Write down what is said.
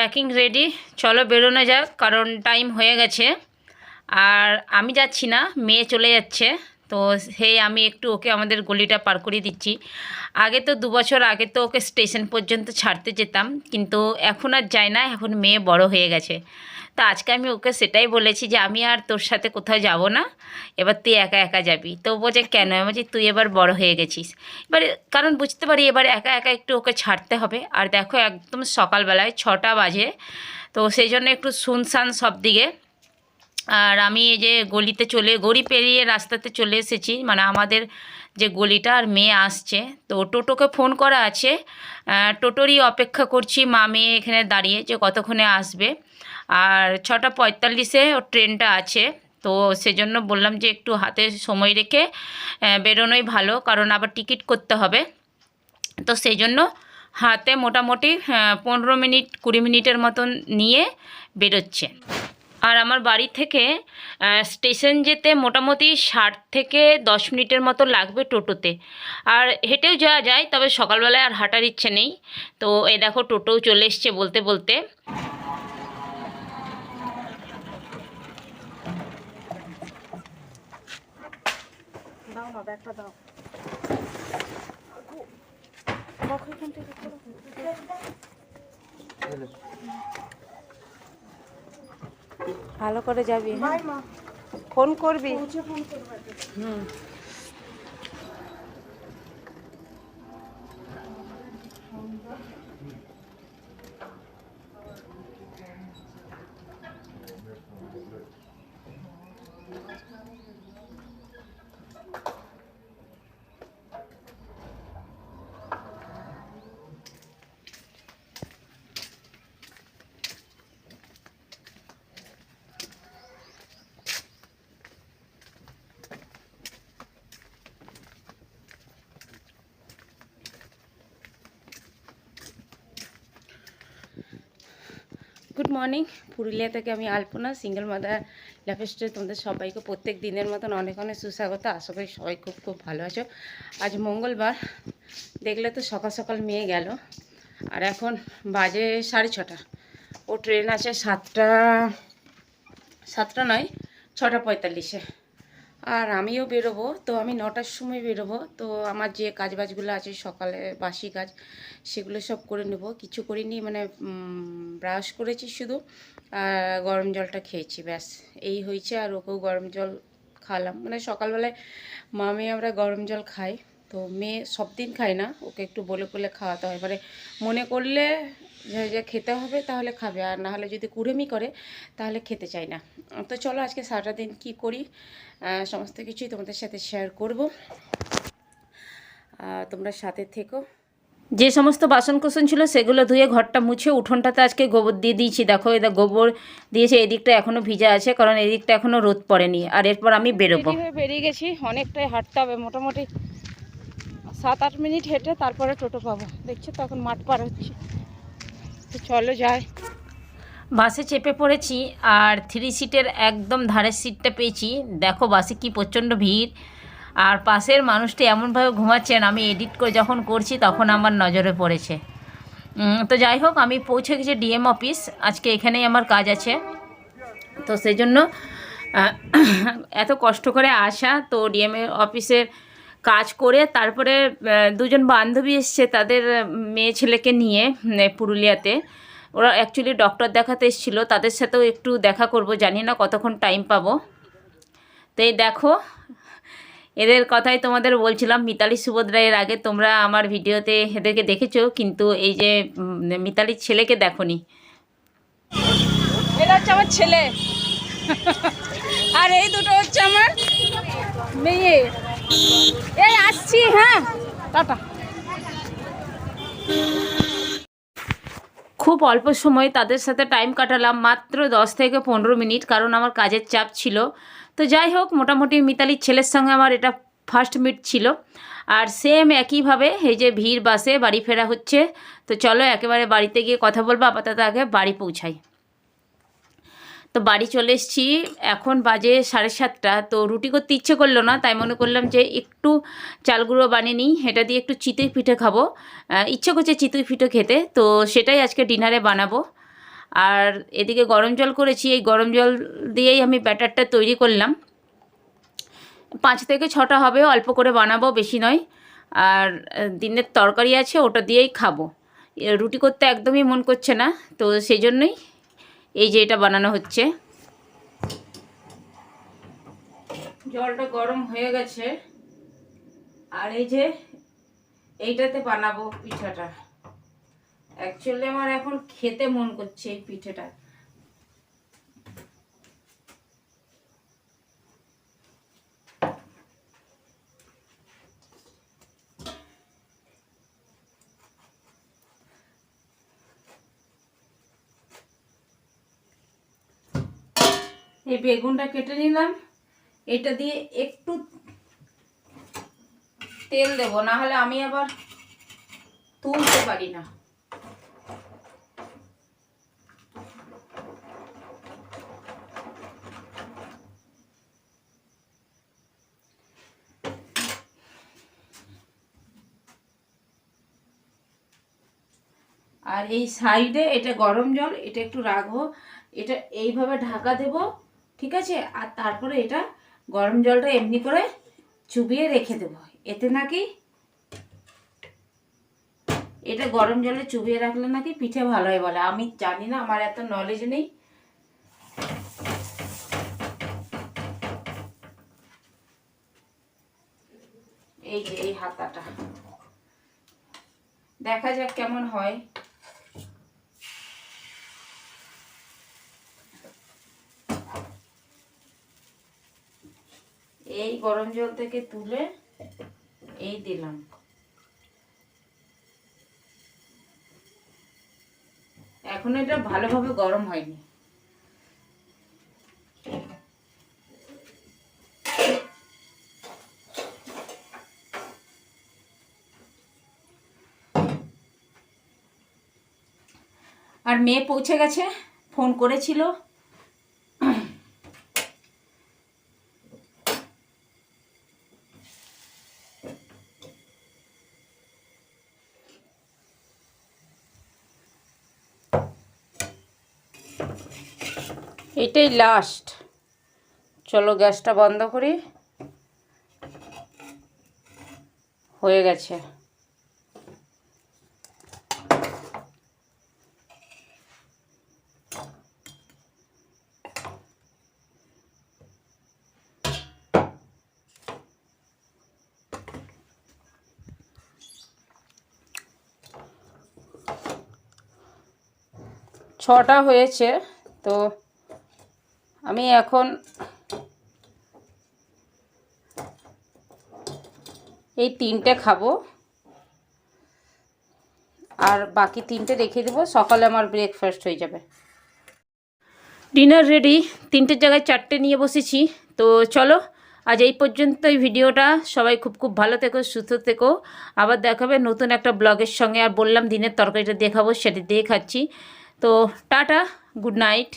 Packing ready চলো বেরোনো যাক, কারণ টাইম হয়ে গেছে। আর আমি যাচ্ছি না, মেয়ে চলে যাচ্ছে। তো সেই আমি একটু ওকে আমাদের গলিটা পার করিয়ে দিচ্ছি। আগে তো দু বছর আগে তো ওকে স্টেশন পর্যন্ত ছাড়তে যেতাম, কিন্তু এখন আর যায় না, এখন মেয়ে বড় হয়ে গেছে। তো আজকে আমি ওকে সেটাই বলেছি যে, আমি আর তোর সাথে কোথাও যাব না, এবার তুই একা একা যাবি। তো বলছে, কেন? আমি বলছি, তুই এবার বড় হয়ে গেছিস। এবারে, কারণ বুঝতে পারি এবার একা একা একটু ওকে ছাড়তে হবে। আর দেখো একদম সকালবেলায় ছটা বাজে, তো সেই জন্য একটু শুনশান সব দিকে। আর আমি এই যে গলিতে চলে, গড়ি পেরিয়ে রাস্তাতে চলে এসেছি। মানে আমাদের যে গলিটা আর মেয়ে আসছে। তো টোটোকে ফোন করা আছে। টোটোরই অপেক্ষা করছি। মা মেয়ে এখানে দাঁড়িয়ে যে কতক্ষণে আসবে। আর ছটা পঁয়তাল্লিশে ওর ট্রেনটা আছে। তো সেজন্য বললাম যে একটু হাতে সময় রেখে বেরোনোই ভালো। কারণ আবার টিকিট করতে হবে। তো সেই জন্য হাতে মোটামুটি পনেরো মিনিট, কুড়ি মিনিটের মতন নিয়ে বেরোচ্ছে। আর আমার বাড়ি থেকে স্টেশন যেতে মোটামুটি ষাট থেকে দশ মিনিটের মতো লাগবে টোটোতে। আর হেঁটেও যাওয়া যায় তবে সকালবেলায় আর হাঁটার ইচ্ছে নেই। তো এই দেখো টোটোও চলে এসছে বলতে বলতে। দাও না ব্যাগটা দাও রাখো এখান থেকে করো। ভালো করে যাবি হ্যাঁ? ফোন করবি। হুম। মর্নিং পুরুলিয়া থেকে আমি Alpana single mother life story তোমাদের সবাইকে প্রত্যেক দিনের মতন অনেক অনেক সুস্বাগত। আশা করি সবাই খুব খুব ভালো আছো। আজ মঙ্গলবার, দেখলে তো সকাল সকাল মেয়ে গেল আর এখন বাজে সাড়ে ছটা। ও ট্রেন আছে সাতটা সাতটা নয়, ছটা পঁয়তাল্লিশে। আর আমিও বেরোবো। তো আমি নটার সময় বেরোবো। তো আমার যে কাজ বাজগুলো আছে, সকালে বাসি কাজ, সেগুলো সব করে নেব। কিছু করিনি মানে ব্রাশ করেছি শুধু। আর গরম জলটা খেয়েছি, ব্যাস। এই হয়েছে আর ওকেও গরম জল খাওয়ালাম। মানে সকালবেলায় মামি আমরা গরম জল খাই। তো মেয়ে সব দিন খায় না, ওকে একটু বলে বলে খাওয়াতে হয়। মানে মনে করলে যে যে খেতে হবে তাহলে খাবে আর না হলে যদি কুড়েমি করে তাহলে খেতে চায় না। তো চলো আজকে সারাটা দিন কী করি সমস্ত কিছুই তোমাদের সাথে শেয়ার করব। তোমরা সাথে থেকো। যে সমস্ত বাসন কোসন ছিল সেগুলো ধুয়ে ঘরটা মুছে উঠোনটাতে আজকে গোবর দিয়ে দিয়েছি। দেখো এটা গোবর দিয়েছে এদিকটা এখনও ভিজা আছে কারণ এদিকটা এখনও রোদ পড়েনি। আর এরপর আমি বেরোবো। হয়ে বেরিয়ে গেছি অনেকটাই হাঁটতে হবে। মোটামুটি সাত আট মিনিট হেঁটে তারপরে টোটো পাবো। দেখছ তখন মাঠ পার হচ্ছে। তো চলো যাই। বাসে চেপে পড়েছি আর থ্রি সিটের একদম ধারের সিটটা পেয়েছি। দেখো বাসে কি প্রচণ্ড ভিড়। আর পাশের মানুষটি এমনভাবে ঘুমাচ্ছেন আমি এডিট করে যখন করছি তখন আমার নজরে পড়েছে। তো যাই হোক, আমি পৌঁছে গেছি ডিএম অফিস আজকে এখানেই আমার কাজ আছে। তো সেই জন্য এত কষ্ট করে আসা, তো ডিএম অফিসের কাজ করে, তারপরে দুজন বান্ধবী এসছে তাদের মেয়ে ছেলেকে নিয়ে পুরুলিয়াতে। ওরা অ্যাকচুয়ালি ডক্টর দেখাতে এসেছিল, তাদের সাথেও একটু দেখা করব, জানি না কতক্ষণ টাইম পাবো। তো এই দেখো, এদের কথাই তোমাদের বলছিলাম, মিতালি সুভদ্রা এর আগে তোমরা আমার ভিডিওতে এদেরকে দেখেছ, কিন্তু এই যে মিতালির ছেলেকে দেখোনি। এটা হচ্ছে আমার ছেলে। আর এই দুটো হচ্ছে আমার মেয়ে। এই আসছি হ্যাঁ। টাটা। খুব অল্প সময় তাদের সাথে টাইম কাটালাম, মাত্র দশ থেকে পনেরো মিনিট, কারণ আমার কাজের চাপ ছিল। তো যাই হোক, মোটামুটি মিতালির ছেলের সঙ্গে আমার এটা ফার্স্ট মিট ছিল। আর সেম একইভাবে এই যে ভিড়, বাসে বাড়ি ফেরা হচ্ছে। তো চলো, একেবারে বাড়িতে গিয়ে কথা বলব, আপাতত আগে বাড়ি পৌঁছাই। তো বাড়ি চলে এসেছি। এখন বাজে সাড়ে সাতটা। তো রুটি করতে ইচ্ছে করল না, তাই মনে করলাম যে একটু চালগুঁড়ো বানিয়ে নিই। এটা দিয়ে একটু চিতই পিঠে খাব। ইচ্ছে করছে চিতই পিঠে খেতে। তো সেটাই আজকে ডিনারে বানাবো। আর এদিকে গরম জল করেছি। এই গরম জল দিয়েই আমি ব্যাটারটা তৈরি করলাম। পাঁচ থেকে ছটা হবে, অল্প করে বানাবো, বেশি নয়। আর দিনের তরকারি আছে, ওটা দিয়েই খাব। রুটি করতে একদমই মন করছে না। তো সেই জন্যই এই যে এটা বানানো হচ্ছে। জলটা গরম হয়ে গেছে। আর এই যে এইটাতে বানাবো পিঠাটা। অ্যাকচুয়ালি আমার এখন খেতে মন করছে এই পিঠেটা। এই বেগুনটা কেটে নিলাম। এটা দিয়ে একটু তেল দেবো না হলে আমি আবার তুলতে পারি না। আর এই সাইডে এটা গরম জল, এটা একটু রাখব। এটা এইভাবে ঢাকা দেব। ঠিক আছে? আর তারপরে এটা গরম জলটা এমনি করে চুবিয়ে রেখে দেব। এতে নাকি এটা গরম জলে চুবিয়ে রাখলে নাকি পিঠে ভালো হয় বলে। আমি জানি না, আমার এত নলেজ নেই। এই যে, এই হাতাটা। দেখা যাক কেমন হয় এই গরম জল থেকে তুলে এই দিলাম। এখন এটা ভালোভাবে গরম হয়নি। আর মেয়ে পৌঁছে গেছে, ফোন করেছিল। এটাই লাস্ট চলো গ্যাসটা বন্ধ করি। হয়ে গেছে। ছটা হয়েছে, তো আমি এখন এই তিনটে খাব। আর বাকি তিনটে রেখে দেবো, সকালে আমার ব্রেকফাস্ট হয়ে যাবে। ডিনার রেডি তিনটের জায়গায় চারটে নিয়ে বসেছি। তো চলো, আজ এই পর্যন্তই ভিডিওটা। সবাই খুব খুব ভালো থেকো, সুস্থ থেকো। আবার দেখাবে নতুন একটা ব্লগের সঙ্গে। আর বললাম, দিনের তরকারিটা দেখাবো, সেটা দিয়ে খাচ্ছি। তো টাটা গুড নাইট